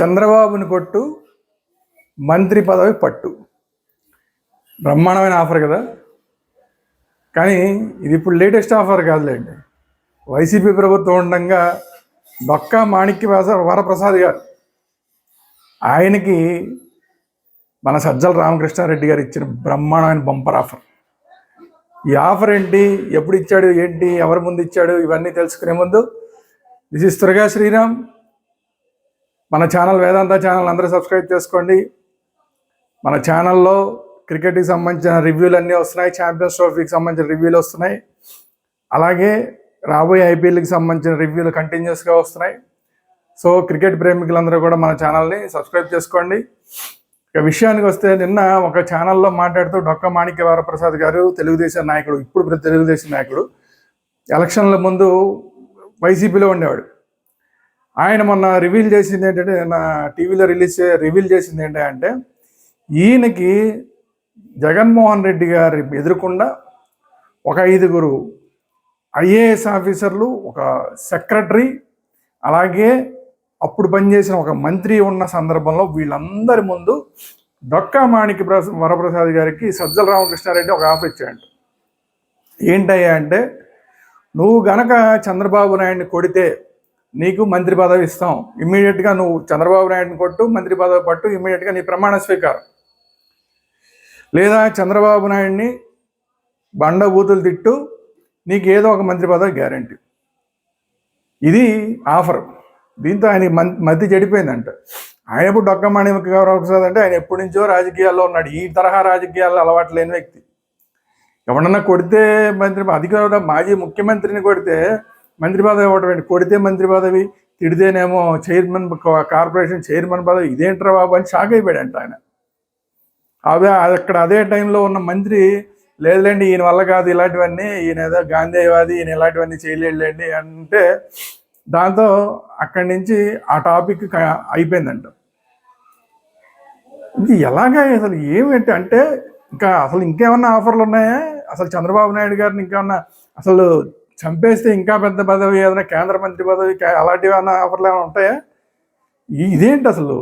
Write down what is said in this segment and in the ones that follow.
చంద్రబాబుని కొట్టు మంత్రి పదవి పట్టు. బ్రహ్మాండమైన ఆఫర్ కదా. కానీ ఇది ఇప్పుడు లేటెస్ట్ ఆఫర్ కాదులేండి. వైసీపీ ప్రభుత్వం ఉండగా డొక్కా మాణిక్య వరప్రసాద్ గారు. ఆయనకి మన సజ్జల రామకృష్ణారెడ్డి గారు ఇచ్చిన బ్రహ్మాండమైన బంపర్ ఆఫర్. ఈ ఆఫర్ ఏంటి? ఎప్పుడు ఇచ్చాడు? ఏంటి? ఎవరి ముందు ఇచ్చాడు? ఇవన్నీ తెలుసుకునే ముందు దిస్ ఇస్ త్వరగా శ్రీరామ్. మన ఛానల్ వేదాంత ఛానల్ అందరూ సబ్స్క్రైబ్ చేసుకోండి. మన ఛానల్లో క్రికెట్కి సంబంధించిన రివ్యూలు అన్నీ వస్తున్నాయి. ఛాంపియన్స్ ట్రోఫీకి సంబంధించిన రివ్యూలు వస్తున్నాయి. అలాగే రాబోయే ఐపీఎల్కి సంబంధించిన రివ్యూలు కంటిన్యూస్గా వస్తున్నాయి. సో క్రికెట్ ప్రేమికులందరూ కూడా మన ఛానల్ని సబ్స్క్రైబ్ చేసుకోండి. ఇక విషయానికి వస్తే నిన్న ఒక ఛానల్లో మాట్లాడుతూ డొక్క మాణిక్య వరప్రసాద్ గారు తెలుగుదేశం నాయకుడు ఇప్పుడు తెలుగుదేశం నాయకుడు. ఎలక్షన్ల ముందు వైసీపీలో ఉండేవాడు. ఆయన మొన్న రివీల్ చేసింది ఏంటంటే నా టీవీలో రిలీజ్ చే రివీల్ చేసింది ఏంటంటే ఈయనకి జగన్మోహన్ రెడ్డి గారి ఎదురకుండా ఒక ఐదుగురు ఐఏఎస్ ఆఫీసర్లు ఒక సెక్రటరీ అలాగే అప్పుడు పనిచేసిన ఒక మంత్రి ఉన్న సందర్భంలో వీళ్ళందరి ముందు డొక్కా మాణిక్య వరప్రసాద్ గారికి సజ్జల రామకృష్ణారెడ్డి ఒక ఆఫర్ ఇచ్చాడు ఏంటయ్యా అంటే నువ్వు గనక చంద్రబాబు నాయుడిని కొడితే నీకు మంత్రి పదవి ఇస్తాం. ఇమ్మీడియట్గా నువ్వు చంద్రబాబు నాయుడిని కొట్టు మంత్రి పదవి పట్టు ఇమ్మీడియట్గా నీ ప్రమాణ స్వీకారం. లేదా చంద్రబాబు నాయుడిని బండబూతులు తిట్టు నీకు ఏదో ఒక మంత్రి పదవి గ్యారంటీ ఇది ఆఫర్. దీంతో ఆయన మన్- మతి చెడిపోయిందంట. ఆయన ఇప్పుడు డొక్కమాణి ప్రసాద్ అంటే ఆయన ఎప్పటి నుంచో రాజకీయాల్లో ఉన్నాడు. ఈ తరహా రాజకీయాల్లో అలవాటు లేని వ్యక్తి. ఎవడన్నా కొడితే మంత్రి అది మాజీ ముఖ్యమంత్రిని కొడితే మంత్రి పదవి ఇవ్వటం కొడితే మంత్రి పదవి తిడితేనేమో చైర్మన్ కార్పొరేషన్ చైర్మన్ పదవి ఇదేంట్రా బాబు అని షాక్ అయిపోయాడంట ఆయన. అదే అక్కడ అదే టైంలో ఉన్న మంత్రి లేదులేండి ఈయన వల్ల కాదు ఇలాంటివన్నీ ఈయన ఏదో గాంధీవాది ఈయన ఇలాంటివన్నీ చేయలేడులేండి అంటే దాంతో అక్కడి నుంచి ఆ టాపిక్ అయిపోయిందంట. ఇది ఎలాగా అసలు ఏమిటి అంటే ఇంకా అసలు ఇంకేమన్నా ఆఫర్లు ఉన్నాయా? అసలు చంద్రబాబు నాయుడు గారిని ఇంకేమన్నా అసలు చంపేస్తే ఇంకా పెద్ద పదవి ఏదైనా కేంద్ర మంత్రి పదవి అలాంటివి ఏమైనా ఆఫర్లు ఏమైనా ఉంటాయా? ఇదేంటి అసలు?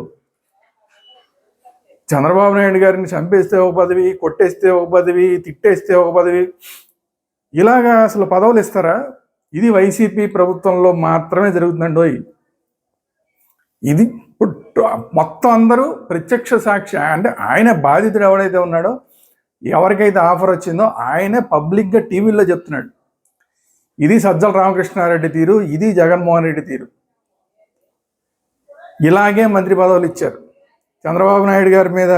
చంద్రబాబు నాయుడు గారిని చంపేస్తే ఒక పదవి కొట్టేస్తే ఒక పదవి తిట్టేస్తే ఒక పదవి. ఇలాగా అసలు పదవులు ఇస్తారా? ఇది వైసీపీ ప్రభుత్వంలో మాత్రమే జరుగుతుందండి ఇది మొత్తం అందరూ ప్రత్యక్ష సాక్షి అంటే ఆయన బాధితుడు ఎవడైతే ఉన్నాడో ఎవరికైతే ఆఫర్ వచ్చిందో ఆయనే పబ్లిక్గా టీవీలో చెప్తున్నాడు. ఇది సజ్జల రామకృష్ణారెడ్డి తీరు ఇది జగన్మోహన్ రెడ్డి తీరు. ఇలాగే మంత్రి పదవులు ఇచ్చారు. చంద్రబాబు నాయుడు గారి మీద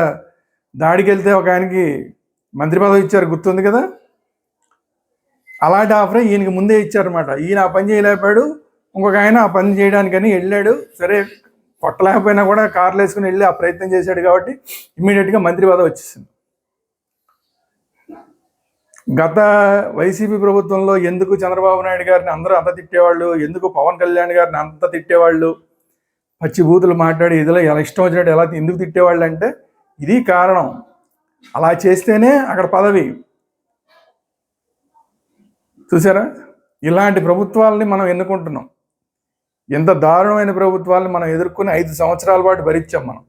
దాడికి వెళ్తే ఒక ఆయనకి మంత్రి పదవి ఇచ్చారు గుర్తుంది కదా? అలాంటి ఆఫరే ఈయనకి ముందే ఇచ్చారన్నమాట. ఈయన ఆ పని చేయలేకపోయాడు ఇంకొక ఆయన ఆ పని చేయడానికని వెళ్ళాడు. సరే కొట్టలేకపోయినా కూడా కార్లు వేసుకుని వెళ్ళి ఆ ప్రయత్నం చేశాడు కాబట్టి ఇమ్మీడియట్గా మంత్రి పదవి వచ్చేసింది. గత వైసీపీ ప్రభుత్వంలో ఎందుకు చంద్రబాబు నాయుడు గారిని అందరూ అంత తిట్టేవాళ్ళు? ఎందుకు పవన్ కళ్యాణ్ గారిని అంత తిట్టేవాళ్ళు? పచ్చి బూతులు మాట్లాడి ఇదిలో ఎలా ఇష్టం వచ్చినట్టు ఎలా ఎందుకు తిట్టేవాళ్ళు అంటే ఇది కారణం. అలా చేస్తేనే అక్కడ పదవి. చూసారా? ఇలాంటి ప్రభుత్వాలని మనం ఎన్నుకుంటున్నాం. ఎంత దారుణమైన ప్రభుత్వాలను మనం ఎదుర్కొని ఐదు సంవత్సరాల పాటు భరించాం మనం.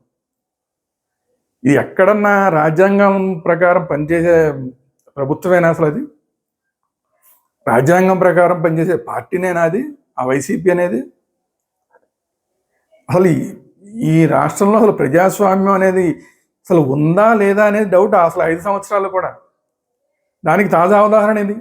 ఇది ఎక్కడన్నా రాజ్యాంగం ప్రకారం పనిచేసే ప్రభుత్వమేనా అసలు అది? రాజ్యాంగం ప్రకారం పనిచేసే పార్టీనేనా అది? ఆ వైసీపీ అనేది? అసలు ఈ- ఈ రాష్ట్రంలో అసలు ప్రజాస్వామ్యం అనేది అసలు ఉందా లేదా అనేది డౌట్ అసలు ఐదు సంవత్సరాలు కూడా. దానికి తాజా ఉదాహరణ ఇది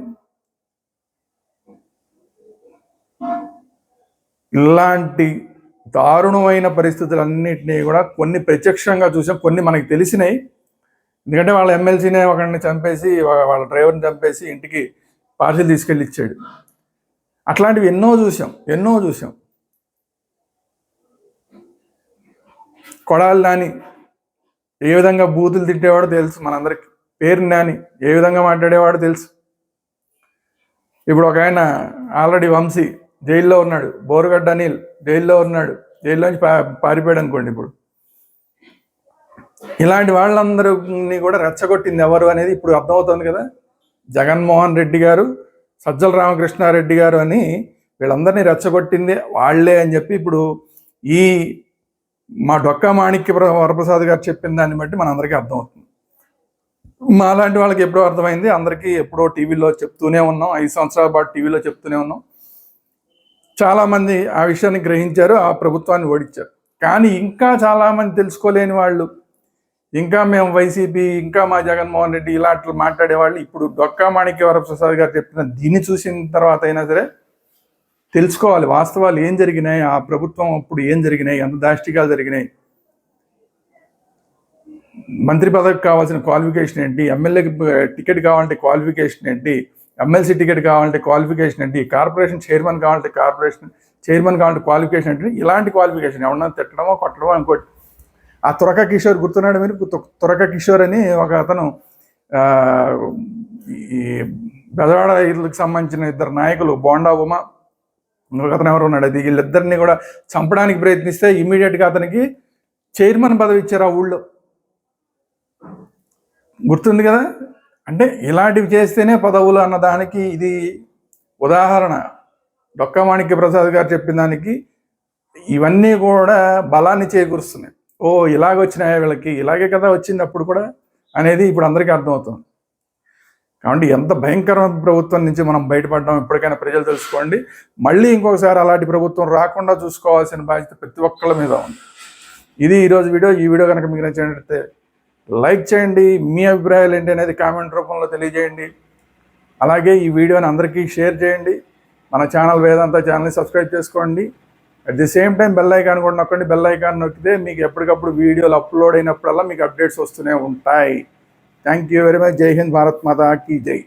ఇలాంటి దారుణమైన పరిస్థితులన్నింటినీ కూడా కొన్ని ప్రత్యక్షంగా చూసాం కొన్ని మనకి తెలిసినాయి. ఎందుకంటే వాళ్ళ ఎమ్మెల్సీనే ఒకరిని చంపేసి వాళ్ళ డ్రైవర్ని చంపేసి ఇంటికి పార్సిల్ తీసుకెళ్ళి ఇచ్చాడు. అట్లాంటివి ఎన్నో చూసాం ఎన్నో చూసాం. కొడాలి నాని ఏ విధంగా బూతులు తిట్టేవాడో తెలుసు మనందరికి పేరు నాని ఏ విధంగా మాట్లాడేవాడో తెలుసు. ఇప్పుడు ఒక ఆయన ఆల్రెడీ వంశీ జైల్లో ఉన్నాడు బోరుగడ్డ అనిల్ జైల్లో ఉన్నాడు జైల్లో నుంచి పారిపోయాడు అనుకోండి ఇప్పుడు. ఇలాంటి వాళ్ళందరినీ కూడా రెచ్చగొట్టింది ఎవరు అనేది ఇప్పుడు అర్థమవుతుంది కదా. జగన్మోహన్ రెడ్డి గారు సజ్జల రామకృష్ణారెడ్డి గారు అని వీళ్ళందరినీ రెచ్చగొట్టింది వాళ్ళే అని చెప్పి ఇప్పుడు ఈ మా డొక్కా మాణిక్య వరప్రసాద్ గారు చెప్పిన దాన్ని బట్టి మనందరికీ అర్థమవుతుంది. మా లాంటి వాళ్ళకి ఎప్పుడో అర్థమైంది అందరికీ ఎప్పుడో టీవీలో చెప్తూనే ఉన్నాం ఐదు సంవత్సరాల పాటు టీవీలో చెప్తూనే ఉన్నాం. చాలామంది ఆ విషయాన్ని గ్రహించారు ఆ ప్రభుత్వాన్ని ఓడించారు. కానీ ఇంకా చాలామంది తెలుసుకోలేని వాళ్ళు ఇంకా మేము వైసీపీ ఇంకా మా జగన్మోహన్ రెడ్డి ఇలాంటి మాట్లాడే వాళ్ళు ఇప్పుడు డొక్కా మాణిక్యవర ప్రసాద్ గారు చెప్పిన దీన్ని చూసిన తర్వాత అయినా సరే తెలుసుకోవాలి. వాస్తవాలు ఏం జరిగినాయి? ఆ ప్రభుత్వం అప్పుడు ఏం జరిగినాయి? ఎంత దాష్టికాలు జరిగినాయి? మంత్రి పదవికి కావాల్సిన క్వాలిఫికేషన్ ఏంటి? ఎమ్మెల్యేకి టికెట్ కావాలంటే క్వాలిఫికేషన్ ఏంటి? ఎమ్మెల్సీ టికెట్ కావాలంటే క్వాలిఫికేషన్ ఏంటి? కార్పొరేషన్ చైర్మన్ కావాలంటే కార్పొరేషన్ చైర్మన్ కావాలంటే క్వాలిఫికేషన్ ఏంటి? ఇలాంటి క్వాలిఫికేషన్ ఎవరన్నా తిట్టడమో కొట్టడమో ఇంకోటి. ఆ తురక కిషోర్ గుర్తున్నాడు మీరు? తురక కిషోర్ అని ఒక అతను ఈ బెదవాడ ఇళ్ళకి సంబంధించిన ఇద్దరు నాయకులు బోండా ఉమ ఇంకొక అతను ఎవరు ఉన్నాడు. అది వీళ్ళిద్దరిని కూడా చంపడానికి ప్రయత్నిస్తే ఇమీడియట్గా అతనికి చైర్మన్ పదవి ఇచ్చారు ఆ ఊళ్ళో. గుర్తుంది కదా? అంటే ఇలాంటివి చేస్తేనే పదవులు అన్న దానికి ఇది ఉదాహరణ. డొక్క మాణిక్య ప్రసాద్ గారు చెప్పిన దానికి ఇవన్నీ కూడా బలాన్ని చేకూరుస్తున్నాయి. ఓ ఇలాగ వచ్చినాయా వీళ్ళకి? ఇలాగే కదా వచ్చింది అప్పుడు కూడా అనేది ఇప్పుడు అందరికీ అర్థమవుతుంది. కాబట్టి ఎంత భయంకరమైన ప్రభుత్వం నుంచి మనం బయటపడ్డాం ఇప్పటికైనా ప్రజలు తెలుసుకోండి. మళ్ళీ ఇంకొకసారి అలాంటి ప్రభుత్వం రాకుండా చూసుకోవాల్సిన బాధ్యత ప్రతి ఒక్కళ్ళ మీద ఉంది. ఇది ఈరోజు వీడియో. ఈ వీడియో కనుక మీకు నచ్చినట్లయితే లైక్ చేయండి. మీ అభిప్రాయాలు ఏంటి అనేది కామెంట్ రూపంలో తెలియజేయండి. అలాగే ఈ వీడియోని అందరికీ షేర్ చేయండి. మన ఛానల్ వేదాంత ఛానల్ని సబ్స్క్రైబ్ చేసుకోండి. At the same time bell icon కూడా నొక్కండి. బెల్ ఐకాన్ నొక్కితే మీకు ఎప్పటికప్పుడు వీడియోలు అప్లోడ్ అయినప్పుడల్లా మీకు అప్డేట్స్ వస్తూనే ఉంటాయి. థ్యాంక్ యూ వెరీ మచ్ జై హింద్ భారత్ మాతా కీ జై